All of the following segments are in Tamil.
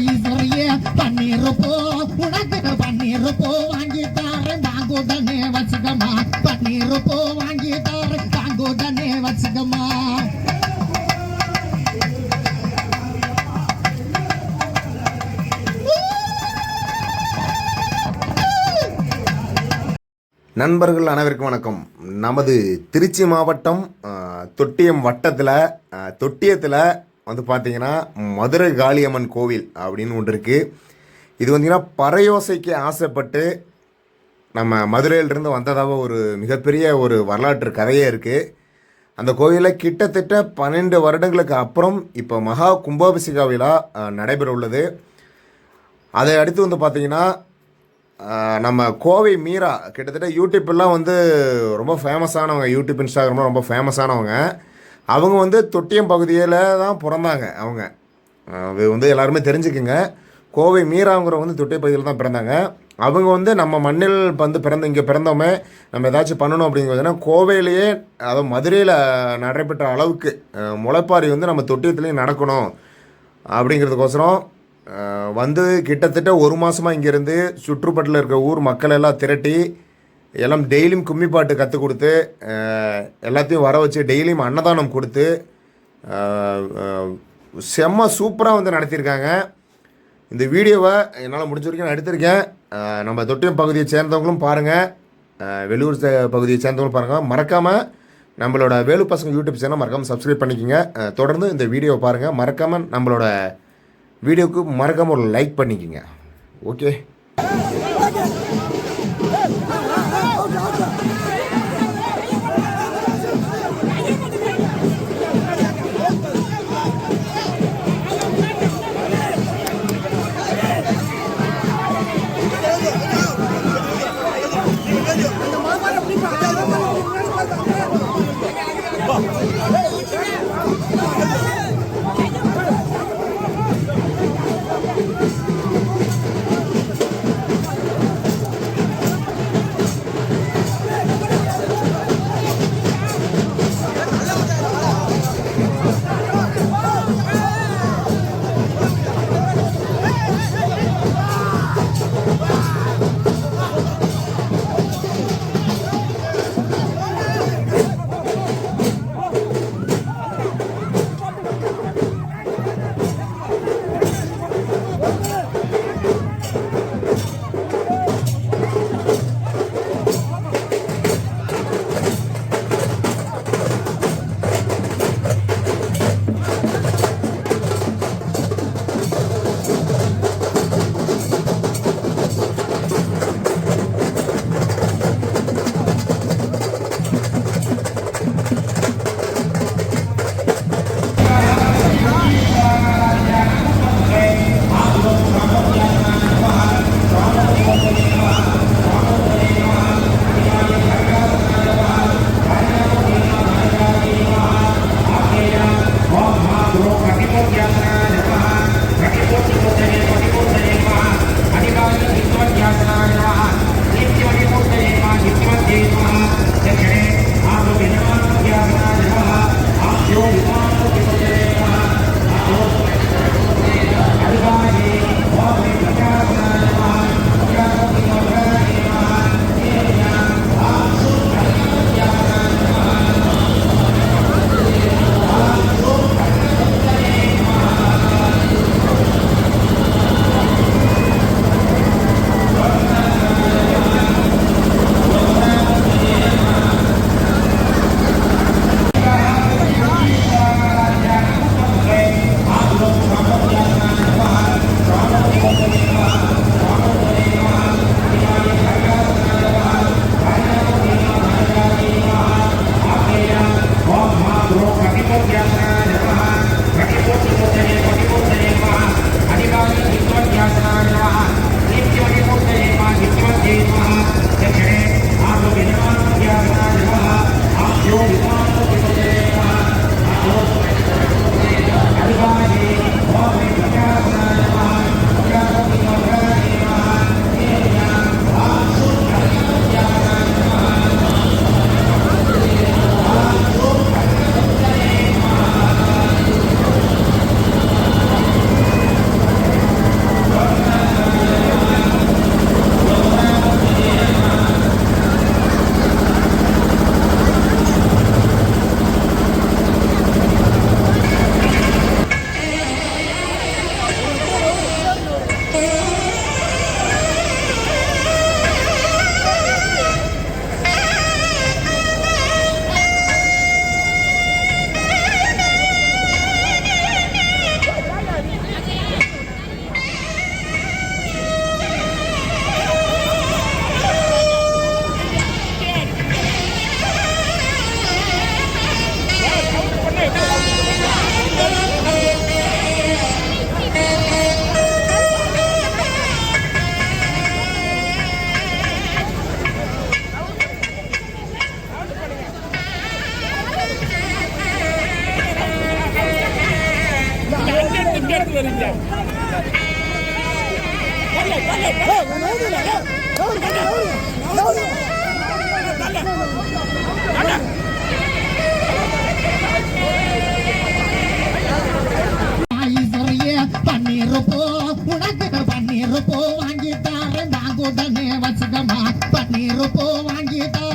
ஐஸ்வர்ய பன்னீர் போ உனக்கு பன்னீர் போ வாங்கி தாரேன். வாங்குடனே வச்சுக்கமா பன்னீர் போ வாங்கி தாரேன். வாங்குடனே வச்சுக்கமா நண்பர்கள் அனைவருக்கும் வணக்கம். நமது திருச்சி மாவட்டம் தொட்டியம் வட்டத்தில் தொட்டியத்தில் வந்து பார்த்தீங்கன்னா மதுரை காளியம்மன் கோவில் அப்படின்னு ஒன்று இருக்குது இது வந்தீங்கன்னா பறையோசைக்கு ஆசைப்பட்டு நம்ம மதுரையிலிருந்து வந்ததாக ஒரு மிகப்பெரிய ஒரு வரலாற்று கதையே இருக்குது அந்த கோவிலில் கிட்டத்தட்ட பன்னெண்டு வருடங்களுக்கு அப்புறம் இப்போ மகா கும்பாபிஷேக விழா நடைபெற உள்ளது அதை அடுத்து வந்து பார்த்திங்கன்னா நம்ம கோவை மீரா கிட்டத்தட்ட யூடியூப்லாம் வந்து ரொம்ப ஃபேமஸானவங்க யூடியூப் இன்ஸ்டாகிராம்லாம் ரொம்ப ஃபேமஸானவங்க அவங்க வந்து தொட்டியம் பகுதியில் தான் பிறந்தாங்க அவங்க. அது வந்து எல்லாருமே தெரிஞ்சுக்குங்க. கோவை மீராங்கிறவங்க வந்து தொட்டிய பகுதியில் தான் பிறந்தாங்க. அவங்க வந்து நம்ம மண்ணில் வந்து பிறந்த இங்கே பிறந்தோமே நம்ம ஏதாச்சும் பண்ணணும் அப்படிங்கிறதுனா கோவையிலேயே அதாவது மதுரையில் நடைபெற்ற அளவுக்கு முளைப்பாரி வந்து நம்ம தொட்டியத்துலேயும் நடக்கணும் அப்படிங்கிறதுக்கோசரம் வந்து கிட்டத்தட்ட ஒரு மாதமாக இங்கேருந்து சுற்றுப்பட்டில் இருக்கிற ஊர் மக்கள் எல்லாம் திரட்டி எல்லாம் டெய்லியும் கும்மி பாட்டு கற்றுக் கொடுத்து எல்லாத்தையும் வர வச்சு டெய்லியும் அன்னதானம் கொடுத்து செம்ம சூப்பராக வந்து நடத்தியிருக்காங்க. இந்த வீடியோவை என்னால் முடிஞ்ச வரைக்கும் நான் எடுத்திருக்கேன். நம்ம தொட்டியம் பகுதியை சேர்ந்தவங்களும் பாருங்கள் வெளியூர் சே- பகுதியை சேர்ந்தவங்களும் பாருங்கள் மறக்காமல் நம்மளோட வேலு பசங்க யூடியூப் சேனல் மறக்காமல் சப்ஸ்கிரைப் பண்ணிக்கோங்க. தொடர்ந்து இந்த வீடியோவை பாருங்கள் மறக்காமல் நம்மளோட வீடியோவுக்கு மறக்காமல் ஒரு லைக் பண்ணிக்கோங்க. ஓகே பன்னீர் போ வாங்கி தாரேன் நாங்குடனே வசதமா பன்னீர் போ வாங்கி தாரேன்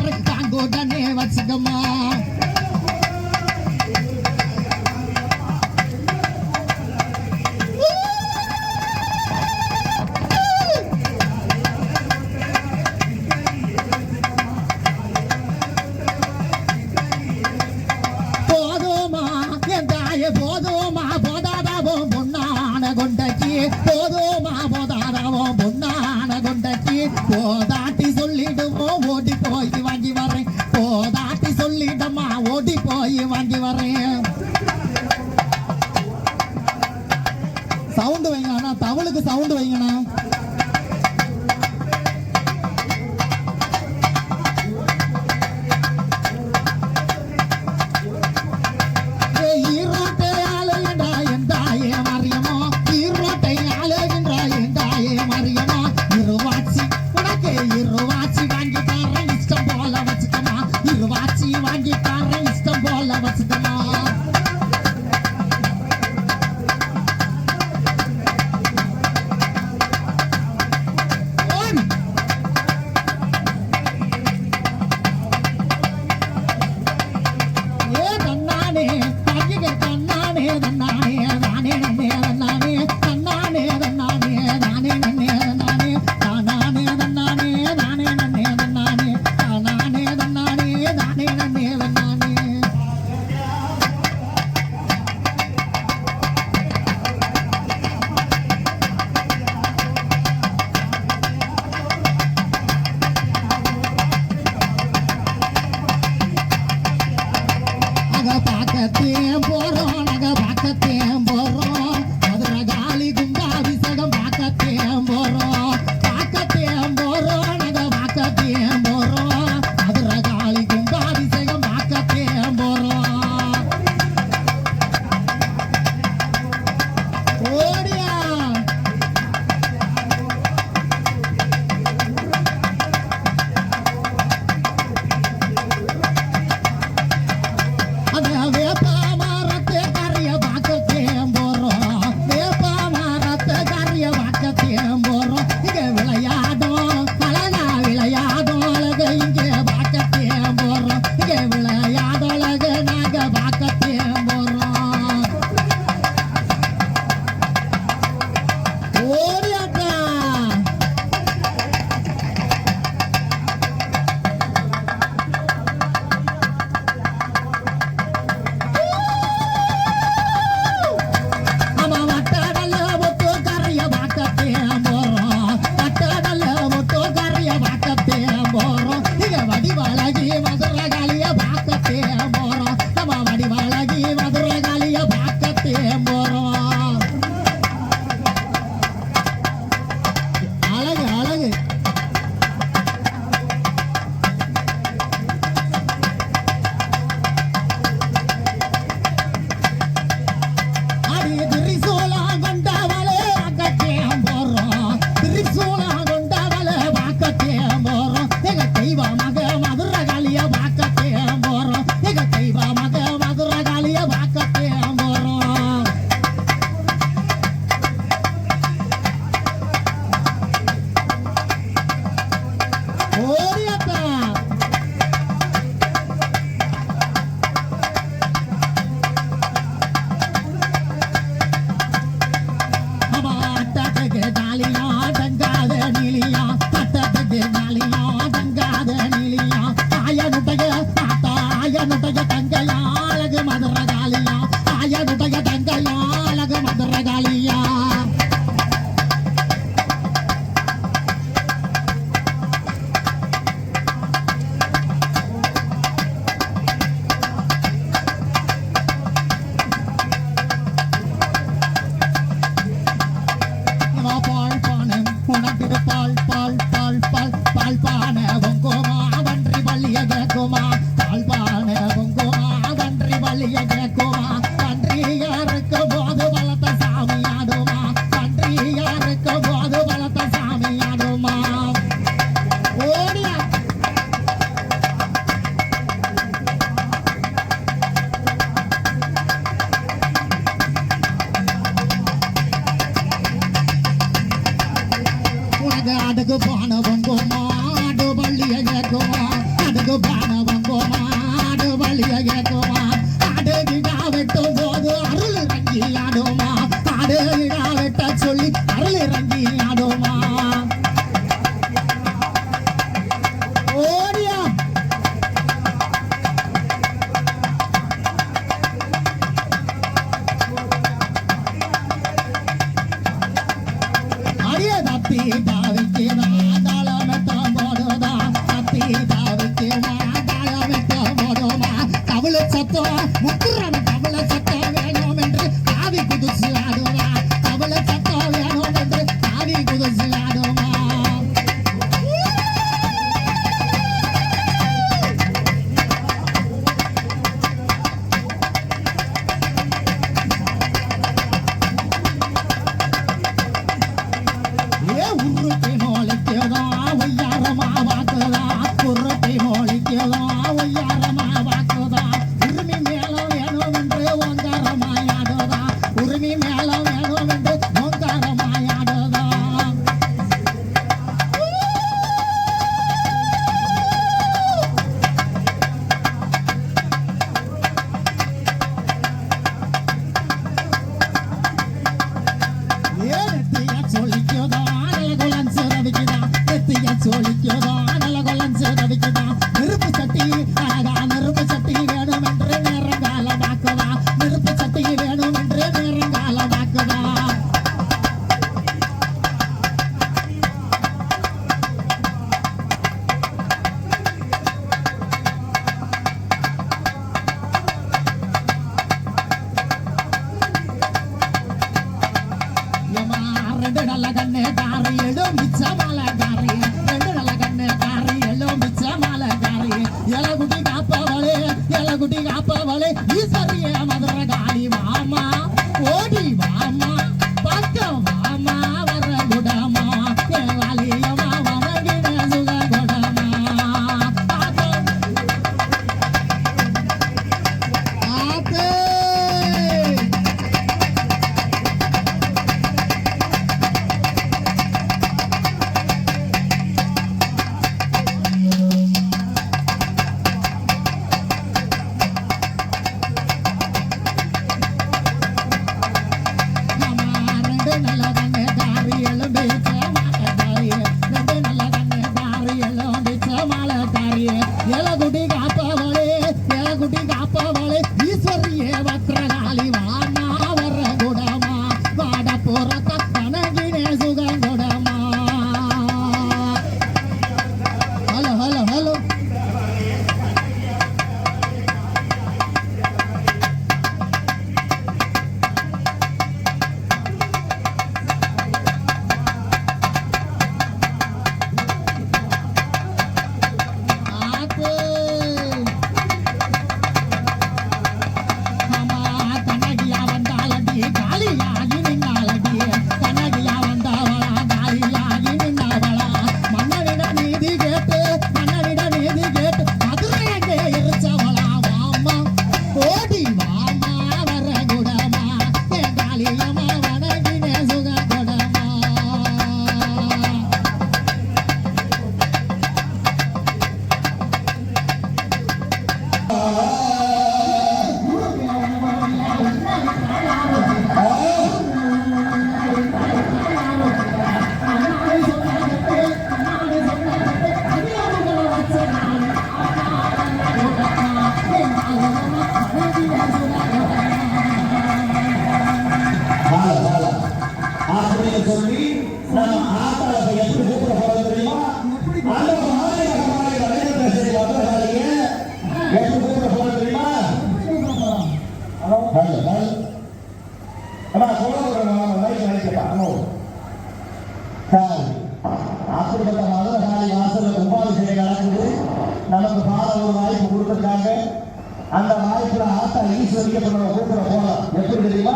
அந்த வாய்ப்புல ஆத்தா ஈஸ்வரியை நம்ம கூப்பிட போறோம் எப்படி தெரியுமா?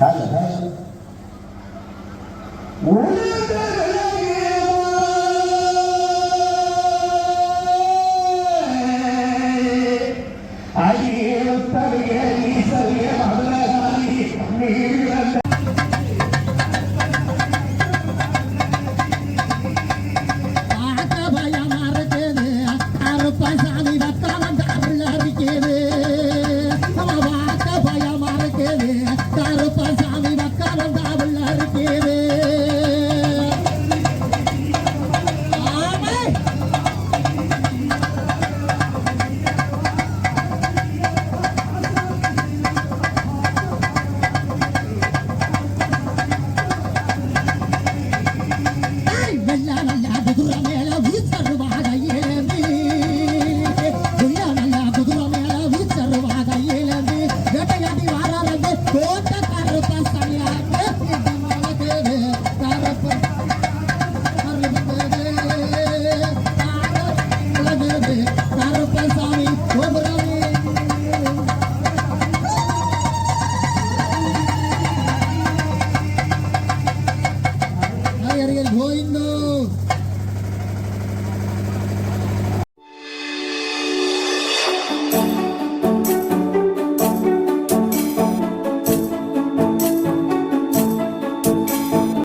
ஹலோ